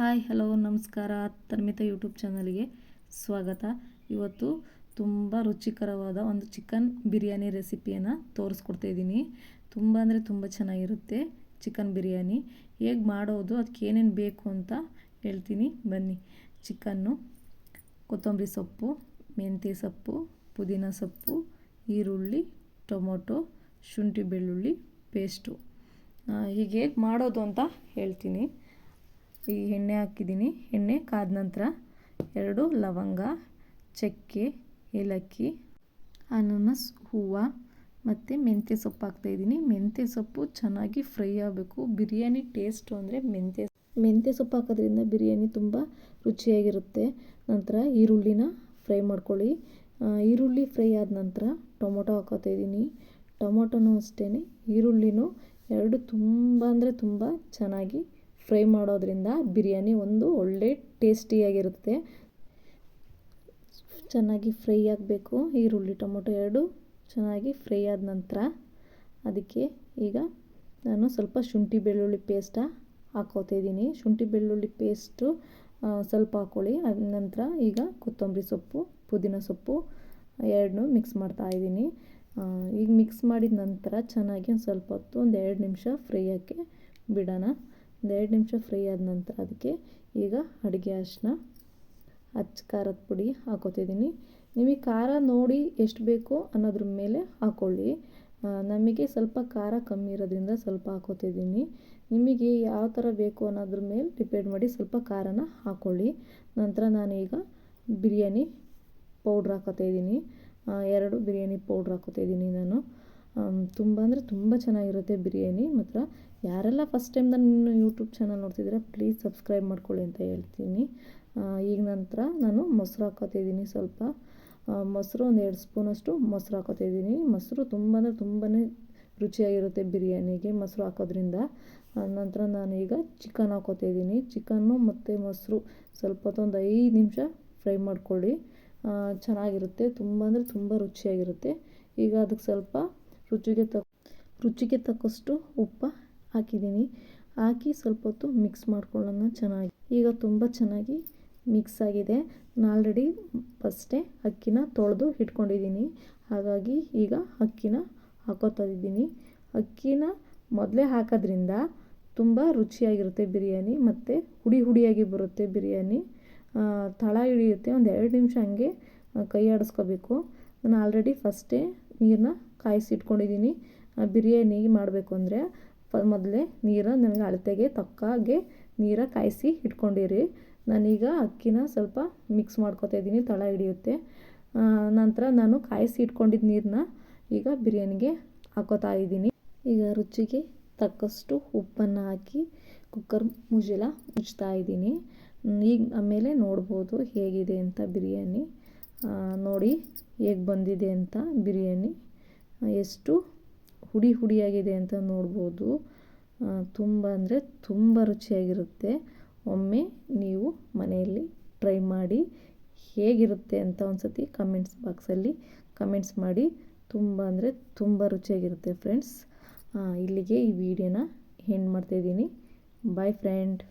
Hi, hello, ನಮಸ್ಕಾರ. ತನ್ಮಿತ YouTube ಚಾನಲ್ಗೆ ಸ್ವಾಗತ. ಇವತ್ತು ತುಂಬ ರುಚಿಕರವಾದ ಒಂದು ಚಿಕನ್ ಬಿರಿಯಾನಿ ರೆಸಿಪಿಯನ್ನು ತೋರಿಸ್ಕೊಡ್ತಾ ಇದ್ದೀನಿ. ತುಂಬ ಅಂದರೆ ತುಂಬ ಚೆನ್ನಾಗಿರುತ್ತೆ ಚಿಕನ್ ಬಿರಿಯಾನಿ. ಹೇಗೆ ಮಾಡೋದು, ಅದಕ್ಕೆ ಏನೇನು ಬೇಕು ಅಂತ ಹೇಳ್ತೀನಿ. ಬನ್ನಿ. ಚಿಕನ್ನು, ಕೊತ್ತಂಬರಿ ಸೊಪ್ಪು, ಮೆಂತ್ಯ ಸೊಪ್ಪು, ಪುದೀನ ಸೊಪ್ಪು, ಈರುಳ್ಳಿ, ಟೊಮೊಟೊ, ಶುಂಠಿ ಬೆಳ್ಳುಳ್ಳಿ, ಪೇಸ್ಟು. ಹೀಗೆ ಹೇಗೆ ಮಾಡೋದು ಅಂತ ಹೇಳ್ತೀನಿ. ಈ ಎಣ್ಣೆ ಹಾಕಿದ್ದೀನಿ. ಎಣ್ಣೆ ಕಾದ ನಂತರ ಎರಡು ಲವಂಗ, ಚಕ್ಕೆ, ಏಲಕ್ಕಿ, ಅನಾನಸ್, ಹೂವು ಮತ್ತು ಮೆಂತ್ಯ ಸೊಪ್ಪು ಹಾಕ್ತಾಯಿದ್ದೀನಿ ಮೆಂತ್ಯ ಸೊಪ್ಪು ಚೆನ್ನಾಗಿ ಫ್ರೈ ಆಗಬೇಕು. ಬಿರಿಯಾನಿ ಟೇಸ್ಟು ಅಂದರೆ ಮೆಂತ್ಯ ಮೆಂತ್ಯ ಸೊಪ್ಪು ಹಾಕೋದ್ರಿಂದ ಬಿರಿಯಾನಿ ತುಂಬ ರುಚಿಯಾಗಿರುತ್ತೆ. ನಂತರ ಈರುಳ್ಳಿನ ಫ್ರೈ ಮಾಡ್ಕೊಳ್ಳಿ. ಈರುಳ್ಳಿ ಫ್ರೈ ಆದ ನಂತರ ಟೊಮೊಟೊ ಹಾಕೋತಾ ಇದ್ದೀನಿ. ಟೊಮೊಟೊನೂ ಅಷ್ಟೇ ಈರುಳ್ಳಿನೂ ಎರಡು ತುಂಬ ಅಂದರೆ ತುಂಬ ಚೆನ್ನಾಗಿ ಫ್ರೈ ಮಾಡೋದ್ರಿಂದ ಬಿರಿಯಾನಿ ಒಂದು ಒಳ್ಳೆ ಟೇಸ್ಟಿಯಾಗಿರುತ್ತೆ. ಚೆನ್ನಾಗಿ ಫ್ರೈ ಆಗಬೇಕು. ಈರುಳ್ಳಿ, ಟೊಮೊಟೊ ಎರಡು ಚೆನ್ನಾಗಿ ಫ್ರೈ ಆದ ನಂತರ ಅದಕ್ಕೆ ಈಗ ನಾನು ಸ್ವಲ್ಪ ಶುಂಠಿ ಬೆಳ್ಳುಳ್ಳಿ ಪೇಸ್ಟ ಹಾಕೋತಿದ್ದೀನಿ ಶುಂಠಿ ಬೆಳ್ಳುಳ್ಳಿ ಪೇಸ್ಟು ಸ್ವಲ್ಪ ಹಾಕ್ಕೊಳ್ಳಿ ಅದ ನಂತರ ಈಗ ಕೊತ್ತಂಬರಿ ಸೊಪ್ಪು, ಪುದೀನ ಸೊಪ್ಪು ಎರಡನ್ನು ಮಿಕ್ಸ್ ಮಾಡ್ತಾ ಇದ್ದೀನಿ. ಈಗ ಮಿಕ್ಸ್ ಮಾಡಿದ ನಂತರ ಚೆನ್ನಾಗಿ ಒಂದು ಸ್ವಲ್ಪ ಹೊತ್ತು, ಒಂದು ಎರಡು ನಿಮಿಷ ಫ್ರೈ ಆಗಿ ಬಿಡೋಣ. ಒಂದು ಎರಡು ನಿಮಿಷ ಫ್ರೈ ಆದ ನಂತರ ಅದಕ್ಕೆ ಈಗ ಅಡುಗೆ ಅರಿಶಿನ ಅಚ್ಚ ಖಾರದ ಪುಡಿ ಹಾಕೋತಿದ್ದೀನಿ. ನಿಮಗೆ ಖಾರ ನೋಡಿ ಎಷ್ಟು ಬೇಕು ಅನ್ನೋದ್ರ ಮೇಲೆ ಹಾಕ್ಕೊಳ್ಳಿ ನಮಗೆ ಸ್ವಲ್ಪ ಖಾರ ಕಮ್ಮಿ ಇರೋದ್ರಿಂದ ಸ್ವಲ್ಪ ಹಾಕೋತಿದ್ದೀನಿ. ನಿಮಗೆ ಯಾವ ಥರ ಬೇಕು ಅನ್ನೋದ್ರ ಮೇಲೆ ಡಿಪೆಂಡ್ ಮಾಡಿ ಸ್ವಲ್ಪ ಖಾರನ ಹಾಕ್ಕೊಳ್ಳಿ ನಂತರ ನಾನೀಗ ಬಿರಿಯಾನಿ ಪೌಡ್ರ್ ಹಾಕೋತಾ ಇದ್ದೀನಿ ಎರಡು ಬಿರಿಯಾನಿ ಪೌಡ್ರ್ ಹಾಕೋತಾ ನಾನು. ತುಂಬ ಅಂದರೆ ತುಂಬ ಚೆನ್ನಾಗಿರುತ್ತೆ ಬಿರಿಯಾನಿ. ಮಾತ್ರ ಯಾರೆಲ್ಲ ಫಸ್ಟ್ ಟೈಮ್ ನನ್ನ ಯೂಟ್ಯೂಬ್ ಚಾನಲ್ ನೋಡ್ತಿದ್ದೀರಾ ಪ್ಲೀಸ್ ಸಬ್ಸ್ಕ್ರೈಬ್ ಮಾಡ್ಕೊಳ್ಳಿ ಅಂತ ಹೇಳ್ತೀನಿ. ಈಗ ನಂತರ ನಾನು ಮೊಸರು ಹಾಕೋತಿದ್ದೀನಿ ಸ್ವಲ್ಪ. ಮೊಸರು ಒಂದು ಎರಡು ಸ್ಪೂನಷ್ಟು ಮೊಸರು ಹಾಕೋತಿದ್ದೀನಿ ಮೊಸರು ತುಂಬ ಅಂದರೆ ತುಂಬಾ ರುಚಿಯಾಗಿರುತ್ತೆ ಬಿರಿಯಾನಿಗೆ ಮೊಸರು ಹಾಕೋದ್ರಿಂದ. ನಂತರ ನಾನು ಈಗ ಚಿಕನ್ ಹಾಕೋತಿದ್ದೀನಿ ಚಿಕನ್ನು ಮತ್ತು ಮೊಸರು ಸ್ವಲ್ಪ ಹೊತ್ತೊಂದು ಐದು ನಿಮಿಷ ಫ್ರೈ ಮಾಡ್ಕೊಳ್ಳಿ. ಚೆನ್ನಾಗಿರುತ್ತೆ, ತುಂಬ ಅಂದರೆ ತುಂಬ ರುಚಿಯಾಗಿರುತ್ತೆ. ಈಗ ಅದಕ್ಕೆ ಸ್ವಲ್ಪ ರುಚಿಗೆ ತಕ್ಕ ರುಚಿಗೆ ತಕ್ಕಷ್ಟು ಉಪ್ಪು ಹಾಕಿದ್ದೀನಿ. ಹಾಕಿ ಸ್ವಲ್ಪ ಹೊತ್ತು ಮಿಕ್ಸ್ ಮಾಡ್ಕೊಳ್ಳೋಣ ಚೆನ್ನಾಗಿ. ಈಗ ತುಂಬ ಚೆನ್ನಾಗಿ ಮಿಕ್ಸ್ ಆಗಿದೆ. ನಾನು ಆಲ್ರೆಡಿ ಫಸ್ಟೇ ಅಕ್ಕಿನ ತೊಳೆದು ಇಟ್ಕೊಂಡಿದ್ದೀನಿ. ಹಾಗಾಗಿ ಈಗ ಅಕ್ಕಿನ ಹಾಕೋತಾ ಇದ್ದೀನಿ. ಅಕ್ಕಿನ ಮೊದಲೇ ಹಾಕೋದ್ರಿಂದ ತುಂಬ ರುಚಿಯಾಗಿರುತ್ತೆ ಬಿರಿಯಾನಿ ಮತ್ತು ಹುಡಿ ಹುಡಿಯಾಗಿ ಬರುತ್ತೆ ಬಿರಿಯಾನಿ. ತಳ ಹಿಡಿಯುತ್ತೆ. ಒಂದು ಎರಡು ನಿಮಿಷ ಹಂಗೆ ಕೈ ಆಡಿಸ್ಕೋಬೇಕು. ನಾನು ಆಲ್ರೆಡಿ ಫಸ್ಟೇ ನೀರನ್ನ ಕಾಯಿಸಿಟ್ಕೊಂಡಿದ್ದೀನಿ. ಬಿರಿಯಾನಿ ಮಾಡಬೇಕು ಅಂದರೆ ಮೊದಲೇ ನೀರು ನನಗೆ ಅಳತೆಗೆ ತಕ್ಕಾಗೆ ನೀರ ಕಾಯಿಸಿ ಇಟ್ಕೊಂಡಿರಿ. ನಾನೀಗ ಅಕ್ಕಿನ ಸ್ವಲ್ಪ ಮಿಕ್ಸ್ ಮಾಡ್ಕೊತಾ ಇದ್ದೀನಿ, ತಳ ಹಿಡಿಯುತ್ತೆ. ನಂತರ ನಾನು ಕಾಯಿಸಿ ಇಟ್ಕೊಂಡಿದ್ದ ನೀರನ್ನ ಈಗ ಬಿರಿಯಾನಿಗೆ ಹಾಕೋತಾ ಇದ್ದೀನಿ. ಈಗ ರುಚಿಗೆ ತಕ್ಕಷ್ಟು ಉಪ್ಪನ್ನು ಹಾಕಿ ಕುಕ್ಕರ್ ಮುಜಲ ಮುಚ್ತಾ ಇದ್ದೀನಿ. ಈಗ ಆಮೇಲೆ ನೋಡ್ಬೋದು ಹೇಗಿದೆ ಅಂತ ಬಿರಿಯಾನಿ. ನೋಡಿ ಹೇಗೆ ಬಂದಿದೆ ಅಂತ ಬಿರಿಯಾನಿ. ಎಷ್ಟು ಹುಡಿ ಹುಡಿಯಾಗಿದೆ ಅಂತ ನೋಡ್ಬೋದು. ತುಂಬ ಅಂದರೆ ತುಂಬ ರುಚಿಯಾಗಿರುತ್ತೆ. ಒಮ್ಮೆ ನೀವು ಮನೆಯಲ್ಲಿ ಟ್ರೈ ಮಾಡಿ ಹೇಗಿರುತ್ತೆ ಅಂತ ಒಂದು ಸತಿ ಕಮೆಂಟ್ಸ್ ಬಾಕ್ಸಲ್ಲಿ ಕಮೆಂಟ್ಸ್ ಮಾಡಿ. ತುಂಬ ಅಂದರೆ ತುಂಬ ರುಚಿಯಾಗಿರುತ್ತೆ ಫ್ರೆಂಡ್ಸ್. ಇಲ್ಲಿಗೆ ಈ ವಿಡಿಯೋನ ಹೆಂಡ್ ಮಾಡ್ತಾಯಿದ್ದೀನಿ ಬಾಯ್ ಫ್ರೆಂಡ್